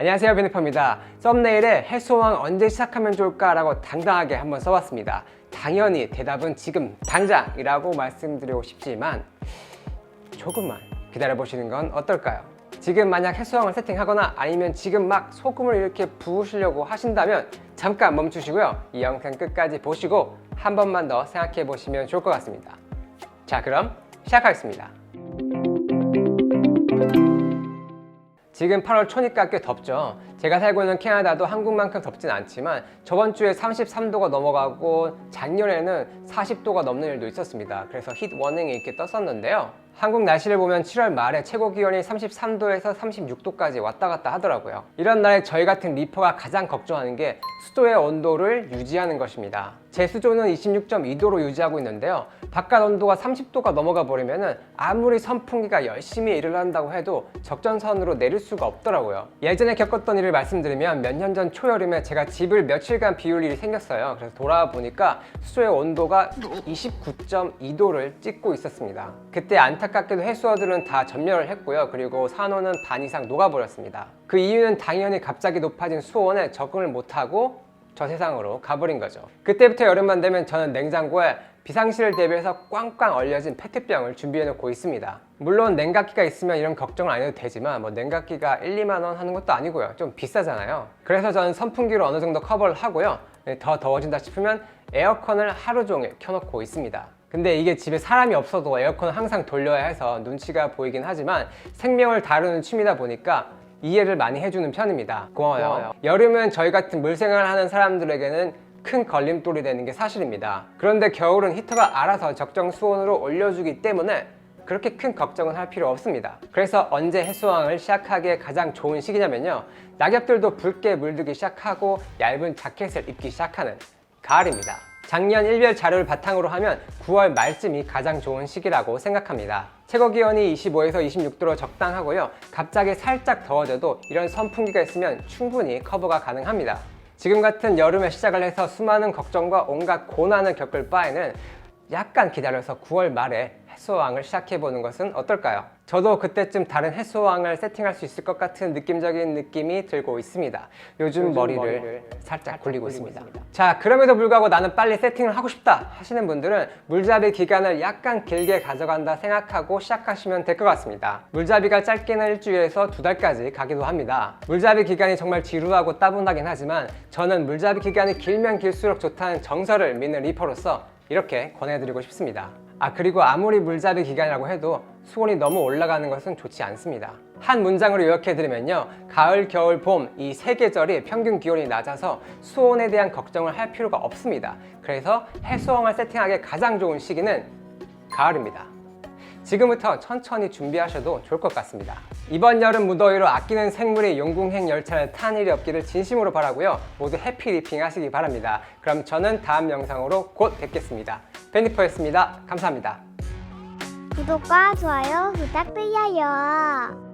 안녕하세요 베니퍼입니다 썸네일에 해소왕 언제 시작하면 좋을까 라고 당당하게 한번 써봤습니다 당연히 대답은 지금 당장 이라고 말씀드리고 싶지만 조금만 기다려보시는 건 어떨까요? 지금 만약 해수왕을 세팅하거나 아니면 지금 막 소금을 이렇게 부으시려고 하신다면 잠깐 멈추시고요. 이 영상 끝까지 보시고 한 번만 더 생각해 보시면 좋을 것 같습니다. 자, 그럼 시작하겠습니다. 지금 8월 초니까 꽤 덥죠. 제가 살고 있는 캐나다도 한국만큼 덥진 않지만 저번 주에 33도가 넘어가고 작년에는 40도가 넘는 일도 있었습니다. 그래서 힛 워닝이 이렇게 떴었는데요. 한국 날씨를 보면 7월 말에 최고 기온이 33도에서 36도까지 왔다 갔다 하더라고요. 이런 날에 저희 같은 리퍼가 가장 걱정하는 게 수도의 온도를 유지하는 것입니다. 제 수조는 26.2도로 유지하고 있는데요. 바깥 온도가 30도가 넘어가 버리면은 아무리 선풍기가 열심히 일을 한다고 해도 적정선으로 내릴 수가 없더라고요. 예전에 겪었던 일을 말씀드리면 몇 년 전 초여름에 제가 집을 며칠간 비울 일이 생겼어요. 그래서 돌아와 보니까 수조의 온도가 29.2도를 찍고 있었습니다. 그때 안타깝게도 해수어들은 다 전멸을 했고요. 그리고 산호는 반 이상 녹아버렸습니다. 그 이유는 당연히 갑자기 높아진 수온에 적응을 못하고 저 세상으로 가버린 거죠. 그때부터 여름만 되면 저는 냉장고에 비상시를 대비해서 꽝꽝 얼려진 페트병을 준비해 놓고 있습니다. 물론 냉각기가 있으면 이런 걱정을 안 해도 되지만 뭐 냉각기가 1, 2만 원 하는 것도 아니고요. 좀 비싸잖아요. 그래서 저는 선풍기로 어느 정도 커버를 하고요. 네, 더 더워진다 싶으면 에어컨을 하루 종일 켜놓고 있습니다. 근데 이게 집에 사람이 없어도 에어컨을 항상 돌려야 해서 눈치가 보이긴 하지만 생명을 다루는 취미다 보니까 이해를 많이 해주는 편입니다. 고마워요. 고마워요. 여름은 저희 같은 물생활 하는 사람들에게는 큰 걸림돌이 되는 게 사실입니다. 그런데 겨울은 히터가 알아서 적정 수온으로 올려주기 때문에 그렇게 큰 걱정은 할 필요 없습니다. 그래서 언제 해수왕을 시작하기에 가장 좋은 시기냐면요. 낙엽들도 붉게 물들기 시작하고 얇은 자켓을 입기 시작하는 가을입니다. 작년 일별 자료를 바탕으로 하면 9월 말쯤이 가장 좋은 시기라고 생각합니다. 최고 기온이 25에서 26도로 적당하고요. 갑자기 살짝 더워져도 이런 선풍기가 있으면 충분히 커버가 가능합니다. 지금 같은 여름에 시작을 해서 수많은 걱정과 온갖 고난을 겪을 바에는 약간 기다려서 9월 말에 해수왕을 시작해보는 것은 어떨까요? 저도 그때쯤 다른 해수왕을 세팅할 수 있을 것 같은 느낌적인 느낌이 들고 있습니다. 요즘, 요즘 머리를, 머리를 살짝 굴리고 굴리고 있습니다. 있습니다. 자, 그럼에도 불구하고 나는 빨리 세팅을 하고 싶다 하시는 분들은 물잡이 기간을 약간 길게 가져간다 생각하고 시작하시면 될 것 같습니다. 물잡이가 짧게는 일주일에서 두 달까지 가기도 합니다. 물잡이 기간이 정말 지루하고 따분하긴 하지만 저는 물잡이 기간이 길면 길수록 좋다는 정설을 믿는 리퍼로서 이렇게 권해드리고 싶습니다. 아 그리고 아무리 물잡이 기간이라고 해도 수온이 너무 올라가는 것은 좋지 않습니다. 한 문장으로 요약해드리면요. 가을, 겨울, 봄 이 세 계절이 평균 기온이 낮아서 수온에 대한 걱정을 할 필요가 없습니다. 그래서 해수왕을 세팅하기 가장 좋은 시기는 가을입니다. 지금부터 천천히 준비하셔도 좋을 것 같습니다. 이번 여름 무더위로 아끼는 생물이 용궁행 열차를 탄 일이 없기를 진심으로 바라고요. 모두 해피 리핑 하시기 바랍니다. 그럼 저는 다음 영상으로 곧 뵙겠습니다. 베니퍼였습니다. 감사합니다. 구독과 좋아요 부탁드려요.